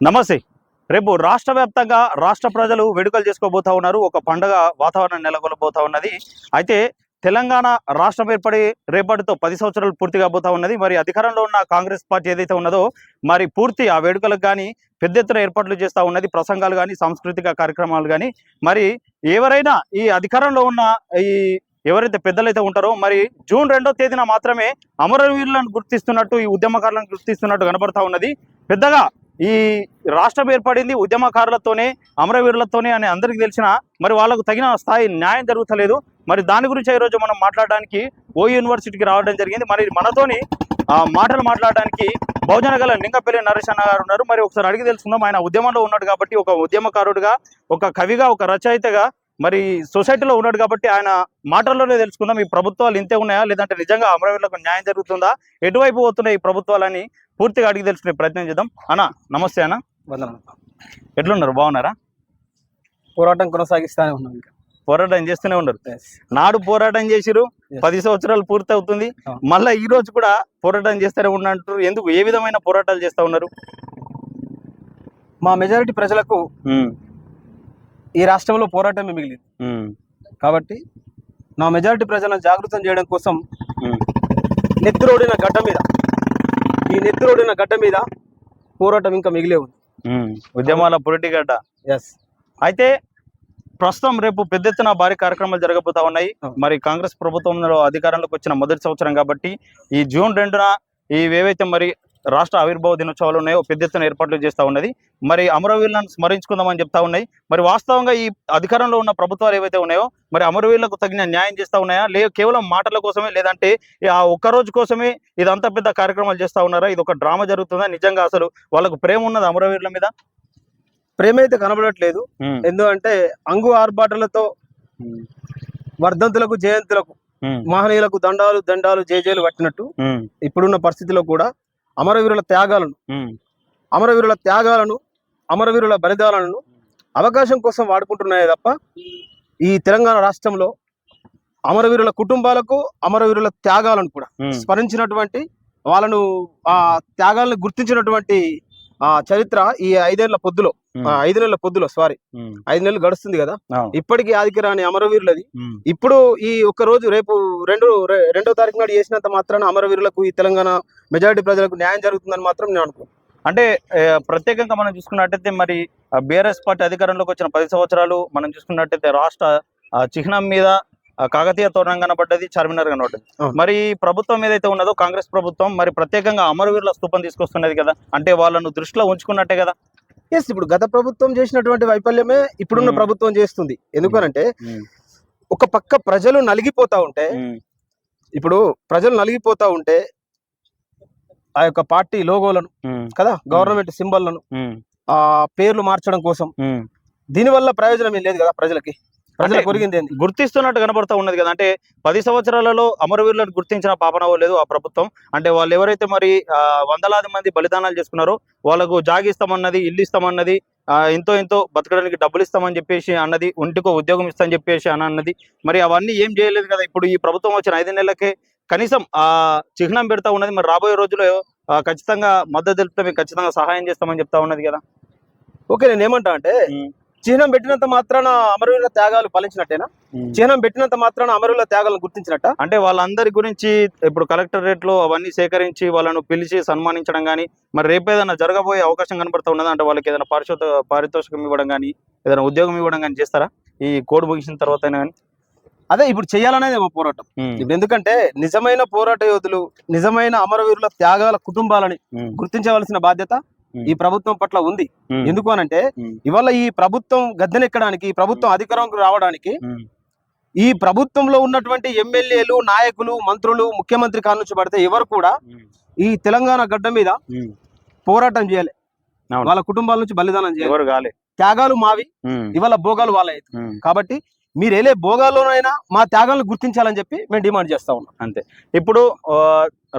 నమస్తే. రేపు రాష్ట్ర వ్యాప్తంగా రాష్ట్ర ప్రజలు వేడుకలు చేసుకోబోతా ఉన్నారు. ఒక పండగ వాతావరణం నెలకొల్పబోతా ఉన్నది. అయితే తెలంగాణ రాష్ట్రం ఏర్పడి రేపటితో పది సంవత్సరాలు పూర్తి కాబోతా ఉన్నది. మరి అధికారంలో ఉన్న కాంగ్రెస్ పార్టీ ఏదైతే ఉన్నదో మరి పూర్తి ఆ వేడుకలకు కానీ పెద్ద ఎత్తున ఏర్పాట్లు చేస్తూ ఉన్నది. ప్రసంగాలు కానీ సాంస్కృతిక కార్యక్రమాలు కానీ మరి ఎవరైనా ఈ అధికారంలో ఉన్న ఈ ఎవరైతే పెద్దలైతే ఉంటారో మరి జూన్ రెండో తేదీన మాత్రమే అమరవీరులను గుర్తిస్తున్నట్టు ఈ ఉద్యమకారులను గుర్తిస్తున్నట్టు కనబడతా ఉన్నది. పెద్దగా ఈ రాష్ట్రం ఏర్పడింది ఉద్యమకారులతోనే అమరవీరులతోనే అని అందరికీ తెలిసిన మరి వాళ్ళకు తగిన స్థాయి న్యాయం జరుగుతలేదు. మరి దాని గురించి ఈరోజు మనం మాట్లాడడానికి ఓ యూనివర్సిటీకి రావడం జరిగింది. మరి మనతోని ఆ మాటలు మాట్లాడడానికి బహుజన గల లింగపల్లి నరేష్ అన్న గారు ఉన్నారు. మరి ఒకసారి అడిగి తెలుసుకుందాం. ఆయన ఉద్యమంలో ఉన్నాడు కాబట్టి ఒక ఉద్యమకారుడుగా ఒక కవిగా ఒక రచయితగా మరి సొసైటీలో ఉన్నాడు కాబట్టి ఆయన మాటల్లోనే తెలుసుకుందాం. ఈ ప్రభుత్వాలు ఇంతే ఉన్నాయా? లేదంటే నిజంగా అమరవీరులకు న్యాయం జరుగుతుందా? ఎటువైపు పోతున్నాయి ఈ ప్రభుత్వాలని? పూర్తిగా అడిగి తెలుసుకునే ప్రయత్నం చేద్దాం. అన్న నమస్తే అన్న. వందనాలు ఎట్లున్నారు? బాగున్నారా? పోరాటం కొనసాగిస్తానే ఉన్నాం ఇంకా. పోరాటం చేస్తూనే ఉన్నారు. నాడు పోరాటం చేసిరు. పది సంవత్సరాలు పూర్తి అవుతుంది. మళ్ళా ఈ రోజు కూడా పోరాటం చేస్తూనే ఉన్నట్టు ఎందుకు? ఏ విధమైన పోరాటాలు చేస్తా ఉన్నారు? మా మెజారిటీ ప్రజలకు ఈ రాష్ట్రంలో పోరాటమే మిగిలింది. కాబట్టి నా మెజారిటీ ప్రజలను జాగృతం చేయడం కోసం ఉమ్, నెత్తురోడిన గడ్డ మీద ఈ నెత్తురోడిన గడ్డ మీద పోరాటం ఇంకా మిగిలే ఉంది. ఉద్యమాల పురిటిగడ్డ ఎస్ అయితే ప్రస్తుతం రేపు పెద్ద ఎత్తున భారీ కార్యక్రమాలు జరగబోతా ఉన్నాయి. మరి కాంగ్రెస్ ప్రభుత్వంలో అధికారంలోకి వచ్చిన మొదటి సంవత్సరం కాబట్టి ఈ జూన్ రెండున ఈ ఏవైతే మరి రాష్ట్ర ఆవిర్భావ దినోత్సవాలు ఉన్నాయో పెద్ద ఎత్తున ఏర్పాట్లు చేస్తూ ఉన్నది. మరి అమరవీరులను స్మరించుకుందామని చెప్తా ఉన్నాయి. మరి వాస్తవంగా ఈ అధికారంలో ఉన్న ప్రభుత్వాలు ఏవైతే ఉన్నాయో మరి అమరవీరులకు తగిన న్యాయం చేస్తా ఉన్నాయా? లే కేవలం మాటల కోసమే లేదంటే ఆ ఒక్క రోజు కోసమే ఇదంతా పెద్ద కార్యక్రమాలు చేస్తా ఉన్నారా? ఇది ఒక డ్రామా జరుగుతుందా? నిజంగా అసలు వాళ్ళకు ప్రేమ ఉన్నది అమరవీరుల మీద? ప్రేమ అయితే కనబడట్లేదు. ఎందుకంటే అంగు ఆర్భాటలతో వర్ధంతులకు జయంతులకు మహనీయులకు దండాలు దండాలు జేజేలు కట్టినట్టు ఉమ్, ఇప్పుడున్న పరిస్థితిలో కూడా అమరవీరుల త్యాగాలను అమరవీరుల త్యాగాలను అమరవీరుల బలిదానాలను అవకాశం కోసం వాడుకుంటున్నాయే తప్ప ఈ తెలంగాణ రాష్ట్రంలో అమరవీరుల కుటుంబాలకు అమరవీరుల త్యాగాలను కూడా. స్మరించినటువంటి వాళ్ళను ఆ త్యాగాలను గుర్తించినటువంటి ఆ చరిత్ర ఈ ఐదేళ్ళ పొద్దులో ఐదు నెలల పొద్దులో సారీ ఐదు నెలలు గడుస్తుంది కదా. ఇప్పటికీ ఆదికి రాని అమరవీరులది. ఇప్పుడు ఈ ఒక్క రోజు రేపు రెండు రెండో తారీఖు నాడు చేసినంత మాత్రాన అమరవీరులకు ఈ తెలంగాణ మెజారిటీ ప్రజలకు న్యాయం జరుగుతుందని మాత్రం నేను అనుకో అంటే ప్రత్యేకంగా మనం చూసుకున్నట్టయితే మరి బీఆర్ఎస్ పార్టీ అధికారంలోకి వచ్చిన పది సంవత్సరాలు మనం చూసుకున్నట్టయితే రాష్ట్ర ఆ, చిహ్నం మీద కాకతీయ తోరణం కనబడ్డది చార్మినార్ కనబడ్డది. మరి ప్రభుత్వం ఏదైతే ఉన్నదో కాంగ్రెస్ ప్రభుత్వం మరి ప్రత్యేకంగా అమరవీరుల స్థూపం తీసుకొస్తున్నది కదా. అంటే వాళ్ళను దృష్టిలో ఉంచుకున్నట్టే కదా. ఎస్ ఇప్పుడు గత ప్రభుత్వం చేసినటువంటి వైఫల్యమే ఇప్పుడున్న మ్మ్. ప్రభుత్వం చేస్తుంది. ఎందుకనంటే ఉమ్, ఒక పక్క ప్రజలు నలిగిపోతా ఉంటే ఉమ్, ఇప్పుడు ప్రజలు నలిగిపోతా ఉంటే ఆ యొక్క పార్టీ లోగోలను కదా గవర్నమెంట్ సింబల్లను ఆ పేర్లు మార్చడం కోసం. దీనివల్ల ప్రయోజనం ఏం లేదు కదా ప్రజలకి. గుర్తిస్తున్నట్టు కనబడుతూ ఉన్నది కదా. అంటే పది సంవత్సరాలలో అమరవీరులను గుర్తించిన పాపన లేదు ఆ ప్రభుత్వం. అంటే వాళ్ళు ఎవరైతే మరి వందలాది మంది బలిదానాలు చేసుకున్నారో వాళ్ళకు జాగి ఇస్తామన్నది ఇల్లు ఇస్తామన్నది ఎంతో ఎంతో బతకడానికి డబ్బులు ఇస్తామని చెప్పేసి అన్నది ఒంటికో ఉద్యోగం ఇస్తామని చెప్పేసి అని అన్నది. మరి అవన్నీ ఏం చేయలేదు కదా. ఇప్పుడు ఈ ప్రభుత్వం వచ్చిన ఐదు నెలలకే కనీసం ఆ చిహ్నం పెడతా ఉన్నది. మరి రాబోయే రోజుల్లో ఆ, ఖచ్చితంగా మద్దతు తెలుపుతా మీకు ఖచ్చితంగా సహాయం చేస్తామని చెప్తా ఉన్నది కదా. ఓకే నేను ఏమంటా అంటే చిహ్నం పెట్టినంత మాత్రాన అమరవీరుల త్యాగాలు ఫలించినట్టేనా? చిహ్నం పెట్టినంత మాత్రాన అమరవీరుల త్యాగాలను గుర్తించినట్ట? అంటే వాళ్ళందరి గురించి ఇప్పుడు కలెక్టరేట్లో అవన్నీ సేకరించి వాళ్ళను పిలిచి సన్మానించడం కానీ మరి రేపు ఏదైనా జరగబోయే అవకాశం కనబడుతూ ఉన్నదా? అంటే వాళ్ళకి ఏదైనా పారిశోధ పారితోషికం ఇవ్వడం కానీ ఏదైనా ఉద్యోగం ఇవ్వడం కానీ చేస్తారా? ఈ కోడ్ ముగిసిన తర్వాత అయినా కానీ అదే ఇప్పుడు చేయాలనేది మా పోరాటం. ఇప్పుడు ఎందుకంటే నిజమైన పోరాట యోధులు నిజమైన అమరవీరుల త్యాగాల కుటుంబాలని గుర్తించవలసిన బాధ్యత. ఈ ప్రభుత్వం పట్ల ఉంది. ఎందుకు అనంటే. ఇవాళ ఈ ప్రభుత్వం గద్దెనెక్కడానికి ఈ ప్రభుత్వం అధికారంకి రావడానికి ఈ ప్రభుత్వంలో ఉన్నటువంటి ఎమ్మెల్యేలు నాయకులు మంత్రులు ముఖ్యమంత్రి కాడ నుంచి పడితే ఎవరు కూడా ఈ తెలంగాణ గడ్డ మీద పోరాటం చేయాలి. వాళ్ళ కుటుంబాల నుంచి బలిదానం చేయాలి. త్యాగాలు మావి. ఇవాళ భోగాలు వాళ్ళ. కాబట్టి మీరు వెళ్ళే భోగాల్లోనైనా మా త్యాగాలను గుర్తించాలని చెప్పి మేము డిమాండ్ చేస్తా ఉన్నాం. అంతే. ఇప్పుడు ఆ,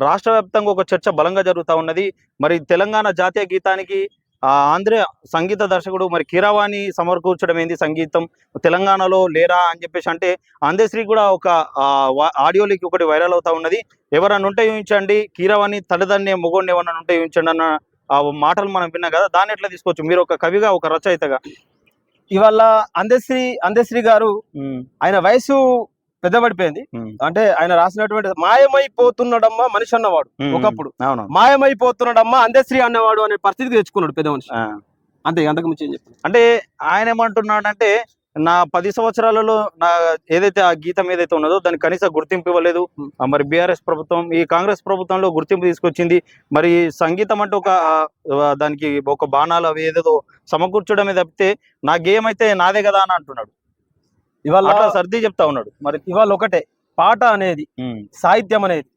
రాష్ట్ర వ్యాప్తంగా ఒక చర్చ బలంగా జరుగుతూ ఉన్నది. మరి తెలంగాణ జాతీయ గీతానికి ఆంధ్ర సంగీత దర్శకుడు మరి కీరవాణి సమర్కూర్చడం ఏంది సంగీతం? తెలంగాణలో లేరా అని చెప్పేసి అంటే ఆంధ్రశ్రీ కూడా ఒక ఆడియోలోకి ఆడియో లీక్ ఒకటి వైరల్ అవుతా ఉన్నది. ఎవరన్నా ఉంటే ఊహించండి కీరవాణి తల్లిదండ్రి మొగోడిని ఎవరన్నా ఉంటే ఊహించండి అన్న ఆ మాటలు మనం విన్నాం కదా దాన్ని ఎట్లా తీసుకోవచ్చు? మీరు ఒక కవిగా ఒక రచయితగా. ఇవాళ అందశ్రీ అందశ్రీ గారు ఆయన వయసు పెద్దబడిపోయింది. అంటే ఆయన రాసినటువంటి మాయమైపోతున్నాడమ్మా మనిషి అన్నవాడు ఒకప్పుడు. మాయమైపోతున్నాడమ్మా అందశ్రీ అన్నవాడు అనే పరిస్థితికి తెచ్చుకున్నాడు పెద్ద మనిషి. అంతే అంతకు మించి అంటే ఆయన ఏమంటున్నాడంటే నా పది సంవత్సరాలలో నా ఏదైతే ఆ గీతం ఏదైతే ఉన్నదో దానికి కనీస గుర్తింపు ఇవ్వలేదు. మరి బీఆర్ఎస్ ప్రభుత్వం ఈ కాంగ్రెస్ ప్రభుత్వంలో గుర్తింపు తీసుకొచ్చింది. మరి సంగీతం అంటే ఒక దానికి ఒక బాణాలు అవి ఏదేదో సమకూర్చడమే తప్పితే నా గేమ్ అయితే నాదే కదా అని అంటున్నాడు. ఇవాళ సర్ది చెప్తా ఉన్నాడు. మరి ఇవాళ ఒకటే పాట అనేది సాహిత్యం అనేది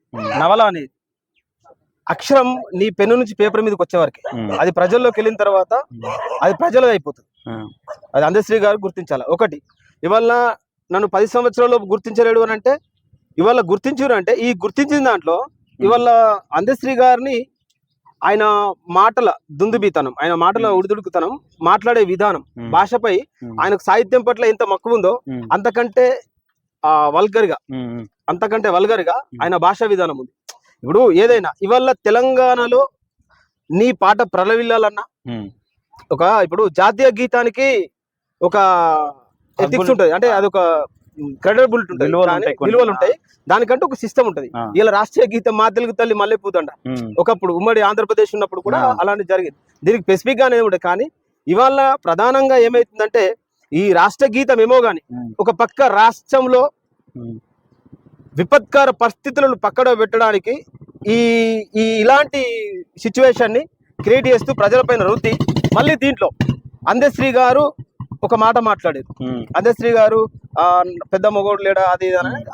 నవల అనేది అక్షరం నీ పెన్ను నుంచి పేపర్ మీదకి వచ్చేవరకు అది ప్రజల్లోకి వెళ్ళిన తర్వాత అది ప్రజలది అయిపోతుంది. అది అందశ్రీ గారు గుర్తించాలి? ఒకటి ఇవాళ నన్ను పది సంవత్సరాల్లో గుర్తించలేడు అని అంటే ఇవాళ గుర్తించారు అంటే ఈ గుర్తించిన దాంట్లో ఇవాళ అందశ్రీ గారిని ఆయన మాటల దుందుబీతనం ఆయన మాటల. ఉడిదుడుకుతనం మాట్లాడే విధానం భాషపై ఆయనకు సాహిత్యం పట్ల ఎంత మక్కువ ఉందో అంతకంటే ఆ వల్గర్గా అంతకంటే వల్గర్గా ఆయన భాషా విధానం ఉంది. ఇప్పుడు ఏదైనా ఇవాళ తెలంగాణలో నీ పాట ప్రలవిల్లాలన్నా ఒక ఇప్పుడు జాతీయ గీతానికి ఒక ఎథిక్స్ ఉంటుంది. అంటే అదొక క్రెడిబుల్ ఉంటుంది. విలువలు ఉంటాయి ఉంటాయి. దానికంటే ఒక సిస్టమ్ ఉంటుంది. ఇలా రాష్ట్రీయ గీతం మా తెలుగు తల్లి మల్లె పూతండ ఉమ్, ఒకప్పుడు ఉమ్మడి ఆంధ్రప్రదేశ్ ఉన్నప్పుడు కూడా. అలాంటి జరిగింది. దీనికి స్పెసిఫిక్ గానే ఉంటుంది కానీ ఇవాళ ప్రధానంగా ఏమైతుందంటే ఈ రాష్ట్ర గీతం ఏమో గాని ఒక పక్క రాష్ట్రంలో విపత్కర పరిస్థితులను పక్కన పెట్టడానికి ఈ ఈ ఇలాంటి సిచ్యువేషన్ని క్రియేట్ చేస్తూ ప్రజలపైన రుద్ది మళ్ళీ దీంట్లో అందశ్రీ గారు ఒక మాట మాట్లాడారు. ఉమ్, అందశ్రీ గారు పెద్ద మొగోడు లేడా అది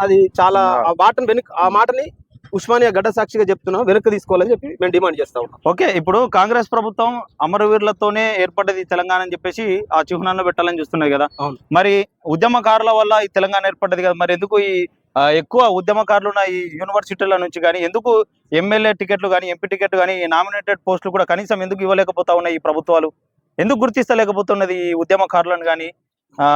అది చాలా ఆ మాటను వెనుక ఆ మాటని ఉస్మానియా గడ్డ సాక్షిగా చెప్తున్నాం వెనక్కి తీసుకోవాలని చెప్పి మేము డిమాండ్ చేస్తా ఉన్నాం. ఓకే ఇప్పుడు కాంగ్రెస్ ప్రభుత్వం అమరవీరులతోనే ఏర్పడ్డది తెలంగాణ అని చెప్పేసి ఆ చిహ్నాన్ని పెట్టాలని చూస్తున్నది కదా. మరి ఉద్యమకారుల వల్ల ఈ తెలంగాణ ఏర్పడ్డది కదా మరి ఎందుకు ఈ ఎక్కువ ఉద్యమకారులు ఉన్న ఈ యూనివర్సిటీల నుంచి కానీ ఎందుకు ఎమ్మెల్యే టికెట్లు కానీ ఎంపీ టికెట్లు కానీ నామినేటెడ్ పోస్టులు కూడా కనీసం ఎందుకు ఇవ్వలేకపోతా ఉన్నాయి ఈ ప్రభుత్వాలు? ఎందుకు గుర్తిస్తలేకపోతున్నది ఈ ఉద్యమకారులను కానీ ఆ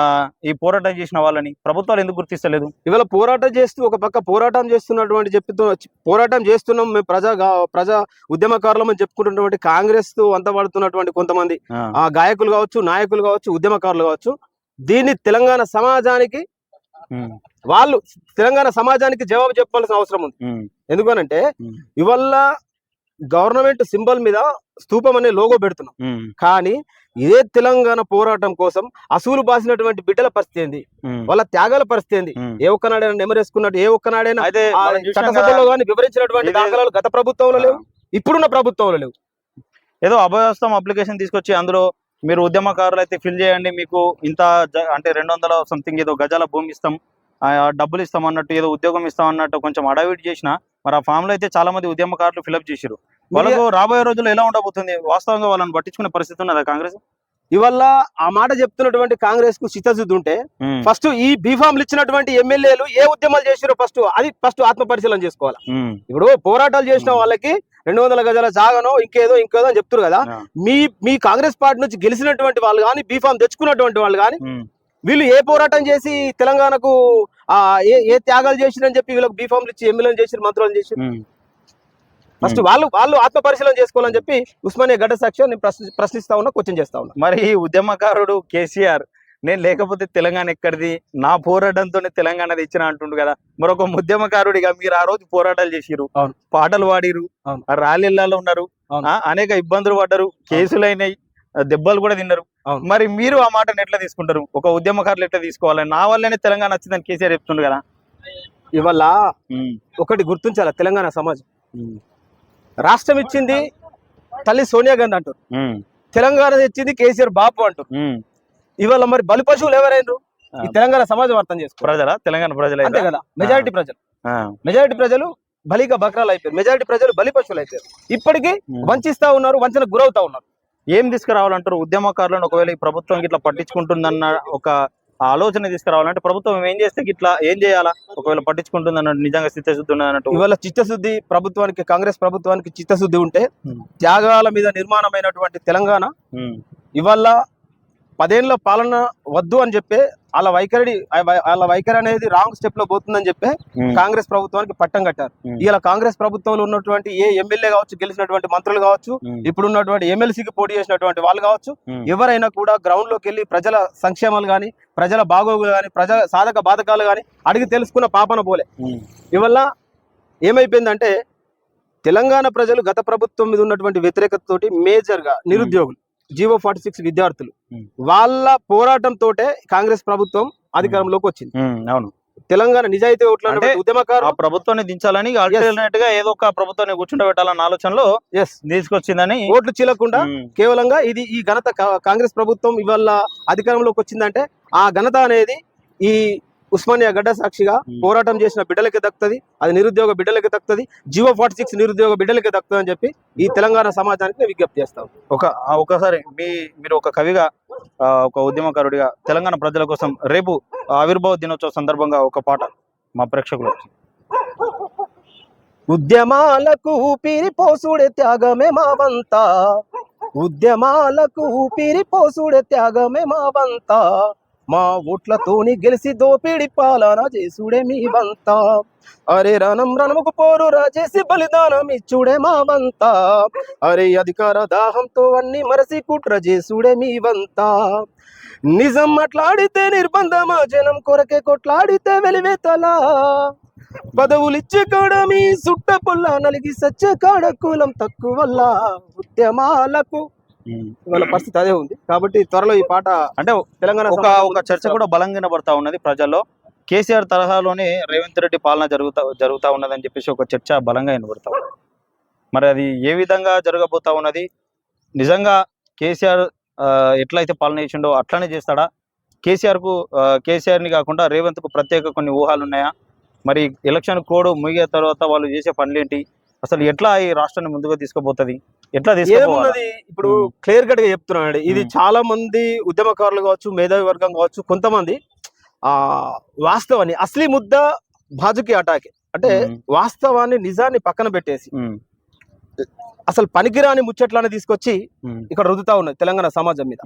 ఈ పోరాటం చేసిన వాళ్ళని? ప్రభుత్వాలు ఎందుకు గుర్తిస్తలేదు? ఇవాళ పోరాటం చేస్తూ ఒక పక్క పోరాటం చేస్తున్నటువంటి చెప్తూ పోరాటం చేస్తున్నాం మేము ప్రజా ప్రజా ఉద్యమకారులం అని చెప్పుకుంటున్నటువంటి కాంగ్రెస్తో అంతపడుతున్నటువంటి కొంతమంది. ఆ, గాయకులు కావచ్చు నాయకులు కావచ్చు ఉద్యమకారులు కావచ్చు. దీన్ని తెలంగాణ సమాజానికి వాళ్ళు తెలంగాణ సమాజానికి జవాబు చెప్పాల్సిన అవసరం ఉంది. ఎందుకనంటే ఇవల్ల గవర్నమెంట్ సింబల్ మీద స్తూపం అనే లోగో పెడుతున్నాం. కానీ ఇదే తెలంగాణ పోరాటం కోసం అసూలు బాసినటువంటి బిడ్డల పరిస్థితి ఏంది? వాళ్ళ త్యాగాల పరిస్థితి ఏంది. ఏ ఒక్కనాడైనా నెమరేసుకున్నట్టు ఏ ఒక్కనాడైనా చట్టసభలో కానీ వివరించినటువంటి దాఖలాలు గత ప్రభుత్వంలో లేవు ఇప్పుడున్న ప్రభుత్వంలో లేవు. ఏదో అభయస్థం అప్లికేషన్ తీసుకొచ్చి అందులో మీరు ఉద్యమకారులు అయితే ఫిల్ చేయండి మీకు ఇంత అంటే రెండు వందల సంథింగ్ ఏదో గజాల భూమి ఇస్తాం. డబ్బులు ఇస్తాం అన్నట్టు ఏదో ఉద్యోగం ఇస్తాం అన్నట్టు కొంచెం అడవిడి చేసిన మరి ఆ ఫామ్లో అయితే చాలా మంది ఉద్యమకారులు ఫిల్అప్ చేశారు వాళ్ళకు రాబోయే రోజుల్లో ఎలా ఉండబోతుంది? వాస్తవంగా వాళ్ళని పట్టించుకునే పరిస్థితి ఉన్నదా కాంగ్రెస్? ఇవల్ల ఆ మాట చెప్తున్నటువంటి కాంగ్రెస్కు చిత్తశుద్ధి ఉంటే ఫస్ట్ ఈ బీఫామ్లు ఇచ్చినటువంటి ఎమ్మెల్యేలు ఏ ఉద్యమాలు చేసారో ఫస్ట్ అది ఫస్ట్ ఆత్మ పరిశీలన చేసుకోవాలి? ఇప్పుడు పోరాటాలు చేసిన వాళ్ళకి రెండు వందల గజాల జాగనో ఇంకేదో ఇంకేదో అని చెప్తారు కదా. మీ మీ కాంగ్రెస్ పార్టీ నుంచి గెలిచినటువంటి వాళ్ళు కానీ బీఫామ్ తెచ్చుకున్నటువంటి వాళ్ళు కానీ వీళ్ళు ఏ పోరాటం చేసి తెలంగాణకు ఏ ఏ త్యాగాలు చేసిరని చెప్పి వీళ్ళకి బీఫామ్లు ఇచ్చి ఎమ్మెల్యేలు చేసి మంత్రులను చేసి. ఫస్ట్ వాళ్ళు వాళ్ళు ఆత్మ పరిశీలన చేసుకోవాలని చెప్పి ఉస్మానియా గడ్డ సాక్ష్యం నేను ప్రశ్న- ప్రశ్నిస్తా ఉన్నా క్వశ్చన్ చేస్తా ఉన్నా. మరి ఈ ఉద్యమకారుడు కేసీఆర్ నేను లేకపోతే తెలంగాణ ఎక్కడిది? నా పోరాటంతోనే తెలంగాణ తెచ్చిన అంటుండు కదా. మరొక ఉద్యమకారుడిగా మీరు ఆ రోజు పోరాటాలు చేసిరు. పాటలు పాడిరు. ఆ ర్యాలీలలో ఉన్నారు. ఆ, అనేక ఇబ్బందులు పడ్డారు. కేసులు అయినాయి ఆ, దెబ్బలు కూడా తిన్నారు. మరి మీరు ఆ మాటను ఎట్లా తీసుకుంటారు? ఒక ఉద్యమకారులు ఎట్లా తీసుకోవాలి? నా వల్లనే తెలంగాణ వచ్చిందని కేసీఆర్ చెప్తుండు కదా. ఉమ్, ఒకటి గుర్తించాలి? తెలంగాణ సమాజం. రాష్ట్రం ఇచ్చింది తల్లి సోనియా గాంధీ అంటారు. తెలంగాణ ఇచ్చింది కేసీఆర్ బాపు అంటారు. ఇవాళ మరి బలి పశువులు ఎవరైనరు ఈ తెలంగాణ సమాజం అర్థం చేసుకో ప్రజల? తెలంగాణ ప్రజలే అంతే కదా? మెజారిటీ ప్రజలు. మెజారిటీ ప్రజలు బలిగా బక్రాలు అయిపోయారు. మెజారిటీ ప్రజలు బలి పశువులు అయిపోయారు. ఇప్పటికీ. వంచిస్తా ఉన్నారు వంచనకు గురవుతా ఉన్నారు. ఏం తీసుకురావాలంటారు? ఉద్యమకారులను ఒకవేళ ఈ ప్రభుత్వం ఇట్లా పట్టించుకుంటుందన్న ఒక ఆలోచన తీసుకురావాలంటే ప్రభుత్వం ఏం చేస్తే ఇట్లా ఏం చేయాలా? ఒకవేళ పట్టించుకుంటుందన్న నిజంగా స్థితిశుద్ధి ఉన్నదన్నట్టు. ఇవాళ చిత్తశుద్ధి ప్రభుత్వానికి కాంగ్రెస్ ప్రభుత్వానికి చిత్తశుద్ధి ఉంటే. త్యాగాల మీద నిర్మాణమైనటువంటి తెలంగాణ ఇవాళ పదేళ్ళ పాలన వద్దు అని చెప్పి వాళ్ళ వైఖరి వాళ్ళ వైఖరి అనేది రాంగ్ స్టెప్లో పోతుందని చెప్పి కాంగ్రెస్ ప్రభుత్వానికి పట్టం కట్టారు. ఇలా కాంగ్రెస్ ప్రభుత్వంలో ఉన్నటువంటి ఏ ఎమ్మెల్యే కావచ్చు గెలిచినటువంటి మంత్రులు కావచ్చు ఇప్పుడు ఉన్నటువంటి ఎమ్మెల్సీకి పోటీ చేసినటువంటి వాళ్ళు కావచ్చు. ఎవరైనా కూడా గ్రౌండ్లోకి వెళ్ళి ప్రజల సంక్షేమాలు కానీ ప్రజల బాగోగులు కానీ ప్రజల సాధక బాధకాలు కానీ అడిగి తెలుసుకున్న పాపన పోలే. ఇవల్ల ఏమైపోయిందంటే తెలంగాణ ప్రజలు గత ప్రభుత్వం మీద ఉన్నటువంటి వ్యతిరేకతతోటి మేజర్గా నిరుద్యోగులు జీవో ఫార్టీ సిక్స్ విద్యార్థులు. వాళ్ళ పోరాటం తోటే కాంగ్రెస్ ప్రభుత్వం అధికారంలోకి వచ్చింది. అవును. తెలంగాణ నిజాయితీ ఓట్ల అంటే ఆ ప్రభుత్వాన్ని దించాలని ఆల్టర్నేట్గా ఏదో ఒక ప్రభుత్వాన్ని కూర్చుండబెట్టాలన్న ఆలోచనలో ఎస్ తీసుకొచ్చిందని ఓట్లు చీలకుండా కేవలంగా ఇది ఈ ఘనత కాంగ్రెస్ ప్రభుత్వం ఇవాళ అధికారంలోకి వచ్చిందంటే ఆ ఘనత అనేది ఈ ఉస్మానియా గడ్డ సాక్షిగా. పోరాటం చేసిన బిడ్డలకి దక్కుతుంది. అది నిరుద్యోగ బిడ్డలకి దక్కుతుంది. జియో ఫార్టీ సిక్స్ నిరుద్యోగ బిడ్డలకి దక్కుతుంది అని చెప్పి ఈ తెలంగాణ సమాజానికి విజ్ఞప్తి చేస్తాం ఒక ఒకసారి మీ మీరు ఒక కవిగా ఒక ఉద్యమకారుడిగా తెలంగాణ ప్రజల కోసం రేపు ఆవిర్భావ దినోత్సవ సందర్భంగా ఒక పాట మా ప్రేక్షకులు ఉద్యమాలకు ఊపిరి పోసుడే త్యాగమే మా వంత. ఉద్యమాలకు ఊపిరి పోసుడే త్యాగమే మా వంత. మా ఓట్లతోని గెలిచి దోపిడి పాలన చేసుడే మీ వంత. అరే రణం రణముకు పోరు రాజేసి బలిదానం ఇచ్చుడే మా వంత. అరే అధికార దాహంతో అన్ని మరసి కుట్ర చేసుడే మీ వంత. నిజం మాట్లాడితే నిర్బంధమా జనం కొరకే కొట్లాడితే వెలివేతలా. పదవులిచ్చే కాడ మీ సుట్ట పొల్ల నలిగి సచ్చే కాడ కులం తక్కువల్ల. ఉద్యమాలకు వాళ్ళ పరిస్థితి అదే ఉంది. కాబట్టి త్వరలో ఈ పాట అంటే తెలంగాణ ఒక ఒక చర్చ కూడా బలంగా వినబడతా ఉన్నది ప్రజల్లో. కేసీఆర్ తరహాలోనే రేవంత్ రెడ్డి పాలన జరుగుతా జరుగుతా ఉన్నదని చెప్పేసి ఒక చర్చ బలంగా వినబడతా ఉంది. మరి అది ఏ విధంగా జరగబోతా ఉన్నది? నిజంగా కేసీఆర్ ఆ, ఎట్లయితే పాలన చేసిండో అట్లనే చేస్తాడా? కేసీఆర్కు ఆ, కేసీఆర్ని కాకుండా రేవంత్కు ప్రత్యేక కొన్ని ఊహాలు ఉన్నాయా? మరి ఎలక్షన్ కోడ్ ముగిన తర్వాత వాళ్ళు చేసే పనులేంటి? అసలు ఎట్లా ఈ రాష్ట్రాన్ని ముందుకు తీసుకుపోతుంది? ఎట్లా తీసుకుపోవాలి? ఏమున్నది? ఇప్పుడు. క్లియర్ కట్గా చెప్తున్నానండి. ఇది. చాలా మంది ఉద్యమకారులు కావచ్చు మేధావి వర్గం కావచ్చు కొంతమంది ఆ వాస్తవాన్ని అసలీ ముద్ద బాజుకి అటాక్. అంటే వాస్తవాన్ని నిజాన్ని పక్కన పెట్టేసి అసలు పనికిరాని ముచ్చట్లని తీసుకొచ్చి ఇక్కడ రుదుతా ఉన్నది తెలంగాణ సమాజం మీద.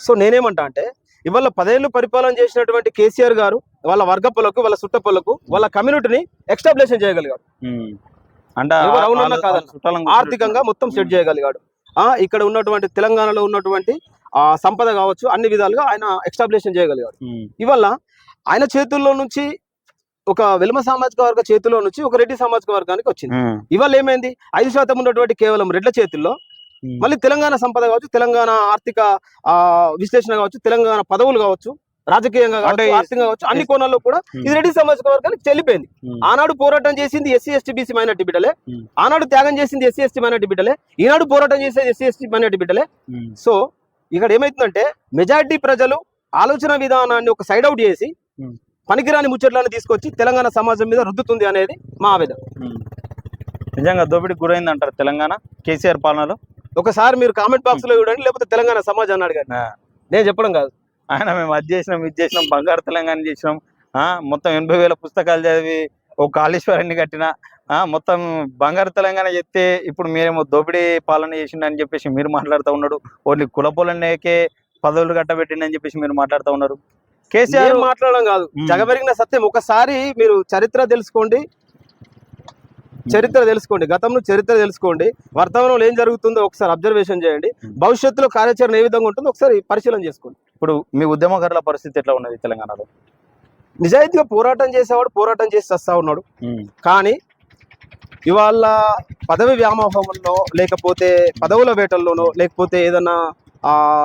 సో నేనేమంటా అంటే ఇవాళ పదేళ్ళు పరిపాలన చేసినటువంటి కేసీఆర్ గారు వాళ్ళ వర్గప్పులకు వాళ్ళ సుట్టప్పులకు వాళ్ళ కమ్యూనిటీని ఎక్స్టాబ్లిషన్ చేయగలిగాడు. ఉమ్. అంటే ఆర్థికంగా మొత్తం సెట్ చేయగలిగాడు. ఆ ఇక్కడ ఉన్నటువంటి తెలంగాణలో ఉన్నటువంటి ఆ సంపద కావచ్చు అన్ని విధాలుగా ఆయన ఎక్స్టాబ్లిషన్ చేయగలిగాడు. ఇవల్ల ఆయన చేతుల్లో నుంచి ఒక వెలుమ సామాజిక వర్గ చేతిలో నుంచి ఒక రెడ్డి సామాజిక వర్గానికి వచ్చింది. ఇవాళ ఏమైంది? ఐదు శాతం ఉన్నటువంటి కేవలం రెడ్ల చేతుల్లో. మళ్ళీ తెలంగాణ సంపద కావచ్చు తెలంగాణ ఆర్థిక ఆ విశ్లేషణ కావచ్చు తెలంగాణ పదవులు కావచ్చు రాజకీయంగా ఆర్థికంగా కావచ్చు అన్ని కోణాల్లో కూడా ఉమ్, ఇది రెడ్డి సామాజిక వర్గానికి చెల్లిపోయింది. ఉమ్, ఆనాడు పోరాటం చేసింది ఎస్సీ ఎస్టీ బీసీ మైనార్టీ బిడ్డలే. ఉమ్. ఆనాడు త్యాగం చేసింది ఎస్సీ ఎస్టీ మైనార్టీ బిడ్డలే. ఈనాడు పోరాటం చేసేది ఎస్సీ ఎస్టీ మైనార్టీ బిడ్డలే. సో ఇక్కడ ఏమైతుందంటే మెజారిటీ ప్రజలు ఆలోచన విధానాన్ని ఒక సైడ్ అవుట్ చేసి. పనికిరాని ముచ్చట్లను తీసుకొచ్చి తెలంగాణ సమాజం మీద రుద్దుతుంది అనేది మా ఆవేదన. నిజంగా దోపిడీకి గురైంది అంటారు తెలంగాణ? కేసీఆర్ పాలనలో? ఒకసారి మీరు కామెంట్ బాక్స్లో చూడండి లేకపోతే తెలంగాణ సమాజాన్ని అడగండి. నేను చెప్పడం కాదు. ఆయన మేము అది చేసినాం ఇది చేసినాం బంగారు తెలంగాణ చేసినాం. ఆ మొత్తం ఎనభై వేల పుస్తకాలు చదివి ఒక కాళేశ్వరాన్ని కట్టిన. ఆ మొత్తం బంగారు తెలంగాణ చెప్తే ఇప్పుడు మీరేమో దోపిడీ పాలన చేసిండని చెప్పేసి మీరు మాట్లాడుతూ ఉన్నాడు. ఓన్లీ కులపోలనేకే పదవులు కట్టబెట్టిండని చెప్పేసి మీరు మాట్లాడుతూ ఉన్నారు. కేసీఆర్ మాట్లాడడం కాదు. ఉమ్. జగమెరిగిన సత్యం. ఒకసారి మీరు చరిత్ర తెలుసుకోండి. చరిత్ర తెలుసుకోండి. గతంలో చరిత్ర తెలుసుకోండి. వర్తమానంలో ఏం జరుగుతుందో ఒకసారి అబ్జర్వేషన్ చేయండి. భవిష్యత్తులో కార్యాచరణ ఏ విధంగా ఉంటుందో ఒకసారి పరిశీలన చేసుకోండి. ఇప్పుడు మీ ఉద్యమకారుల పరిస్థితి ఎట్లా ఉన్నది తెలంగాణలో? నిజాయితీగా పోరాటం చేసేవాడు పోరాటం చేసి వస్తా ఉన్నాడు. కానీ ఇవాళ పదవి వ్యామోహంలో లేకపోతే పదవుల వేటల్లోనో లేకపోతే ఏదైనా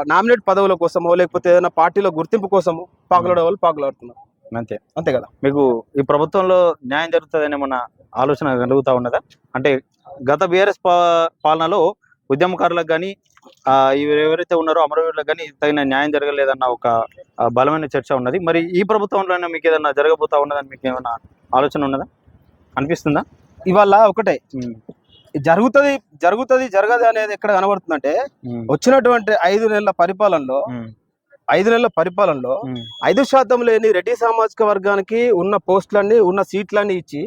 నామినేట్ పదవుల కోసమో లేకపోతే ఏదైనా పార్టీలో గుర్తింపు కోసమో పాకులాడే వాళ్ళు పాకులాడుతున్నారు. అంతే. అంతే కదా? మీకు ఈ ప్రభుత్వంలో న్యాయం జరుగుతుందని ఏమన్నా ఆలోచన కలుగుతా ఉన్నదా? అంటే గత బీఆర్ఎస్ పాలనలో ఉద్యమకారులకు కానీ ఎవరైతే ఉన్నారో అమరవీరులకు కానీ తగిన న్యాయం జరగలేదన్న ఒక బలమైన చర్చ ఉన్నది. మరి ఈ ప్రభుత్వంలోనే మీకు ఏదన్నా జరగబోతా ఉన్నదని మీకు ఏమైనా ఆలోచన ఉన్నదా? అనిపిస్తుందా? ఇవాళ ఒకటే. జరుగుతుంది జరుగుతుంది జరగదు అనేది ఎక్కడ కనబడుతుందంటే వచ్చినటువంటి ఐదు నెలల పరిపాలనలో ఐదు నెలల పరిపాలనలో ఐదు శాతం లేని రెడ్డి సామాజిక వర్గానికి ఉన్న పోస్టులన్నీ ఉన్న సీట్లన్నీ ఇచ్చి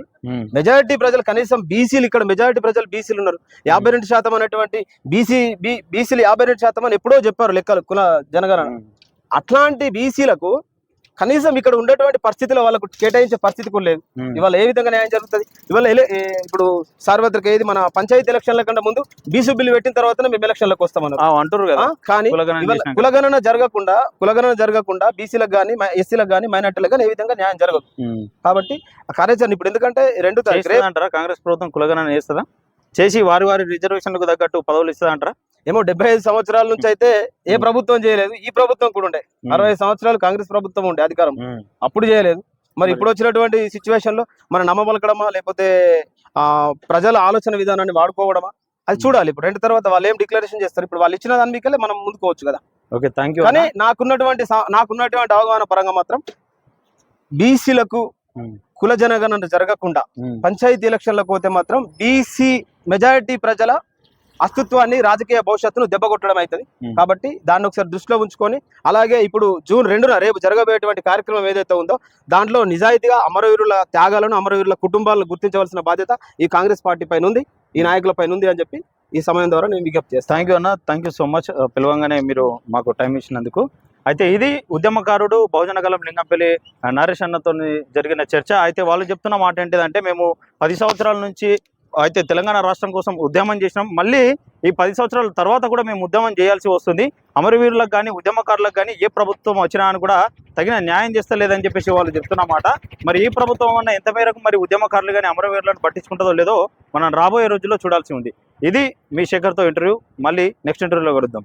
మెజారిటీ ప్రజలు కనీసం బీసీలు ఇక్కడ మెజారిటీ ప్రజలు బీసీలు ఉన్నారు. యాభై రెండు శాతం అనేటువంటి బీసీ బీ బీసీలు యాభై రెండు శాతం అని ఎప్పుడో చెప్పారు లెక్కలు కుల జనగణన. ఉమ్. అట్లాంటి బీసీలకు కనీసం ఇక్కడ ఉండేటువంటి పరిస్థితిలో వాళ్ళకు కేటాయించే పరిస్థితి కూడా లేదు. ఇవాళ ఏ విధంగా న్యాయం జరుగుతుంది? ఇవాళ ఇప్పుడు సార్వత్రిక ఏది మన పంచాయతీ ఎలక్షన్ల కంటే ముందు బీసీ బిల్లు పెట్టిన తర్వాతనే మేము ఎలక్షన్లకు వస్తామన్నారు. అంటారు కదా. కానీ కులగణన జరగకుండా కులగణన జరగకుండా బీసీలకు కానీ ఎస్సీలకు కానీ మైనార్టీలకు కానీ ఏ విధంగా న్యాయం జరగదు. కాబట్టి ఆ కార్యాచరణ ఇప్పుడు ఎందుకంటే రెండు కాంగ్రెస్ ప్రభుత్వం కులగణన చేస్తుందా? చేసి వారి వారి రిజర్వేషన్లకు తగ్గట్టు పదవులు ఇస్తుందంటారా? ఏమో డెబ్బై ఐదు సంవత్సరాల నుంచి అయితే ఏ ప్రభుత్వం చేయలేదు. ఈ ప్రభుత్వం కూడా ఉండే. అరవై సంవత్సరాలు కాంగ్రెస్ ప్రభుత్వం ఉండే అధికారం. అప్పుడు చేయలేదు. మరి ఇప్పుడు వచ్చినటువంటి సిచ్యువేషన్లో మన నమ్మబలకడమా లేకపోతే ఆ ప్రజల ఆలోచన విధానాన్ని వాడుకోవడమా? అది చూడాలి ఇప్పుడు. రెండు తర్వాత వాళ్ళు ఏం డిక్లరేషన్ చేస్తారు? ఇప్పుడు వాళ్ళు ఇచ్చిన దాని మీకలే మనం ముందుకోవచ్చు కదా. ఓకే థ్యాంక్ యూ కానీ నాకున్నటువంటి నాకున్నటువంటి అవగాహన పరంగా మాత్రం బీసీలకు. కుల జనగణన జరగకుండా. పంచాయతీ ఎలక్షన్లకు పోతే మాత్రం బీసీ మెజారిటీ ప్రజల అస్తిత్వాన్ని రాజకీయ భవిష్యత్తును దెబ్బకొట్టడం అవుతుంది. కాబట్టి దాన్ని ఒకసారి దృష్టిలో ఉంచుకొని అలాగే ఇప్పుడు జూన్ రెండున రేపు జరగబోయేటువంటి కార్యక్రమం ఏదైతే ఉందో దాంట్లో నిజాయితీగా అమరవీరుల త్యాగాలను అమరవీరుల కుటుంబాలను గుర్తించవలసిన బాధ్యత ఈ కాంగ్రెస్ పార్టీ పైన ఉంది ఈ నాయకుల పైన ఉంది అని చెప్పి ఈ సమయం ద్వారా నేను విజ్ఞప్తి చేస్తాను. థ్యాంక్ యూ అన్న. థ్యాంక్ యూ సో మచ్ పిలవంగానే మీరు మాకు టైం ఇచ్చినందుకు. అయితే ఇది ఉద్యమకారుడు బహుజన గలం లింగంపల్లి నరేష్ అన్నతో జరిగిన చర్చ. అయితే వాళ్ళు చెప్తున్న మాట ఏంటిదంటే మేము పది సంవత్సరాల నుంచి అయితే తెలంగాణ రాష్ట్రం కోసం ఉద్యమం చేసినాం. మళ్ళీ ఈ పది సంవత్సరాల తర్వాత కూడా మేము ఉద్యమం చేయాల్సి వస్తుంది. అమరవీరులకు కానీ ఉద్యమకారులకు కానీ ఏ ప్రభుత్వం వచ్చినా అని కూడా తగిన న్యాయం చేస్తలేదని చెప్పేసి వాళ్ళు చెప్తున్నమాట. మరి ఈ ప్రభుత్వం అన్న ఎంత మేరకు మరి ఉద్యమకారులు కానీ అమరవీరులను పట్టించుకుంటుందో లేదో మనం రాబోయే రోజుల్లో చూడాల్సి ఉంది. ఇది మీ శేఖర్తో ఇంటర్వ్యూ. మళ్ళీ నెక్స్ట్ ఇంటర్వ్యూలో కలుద్దాం.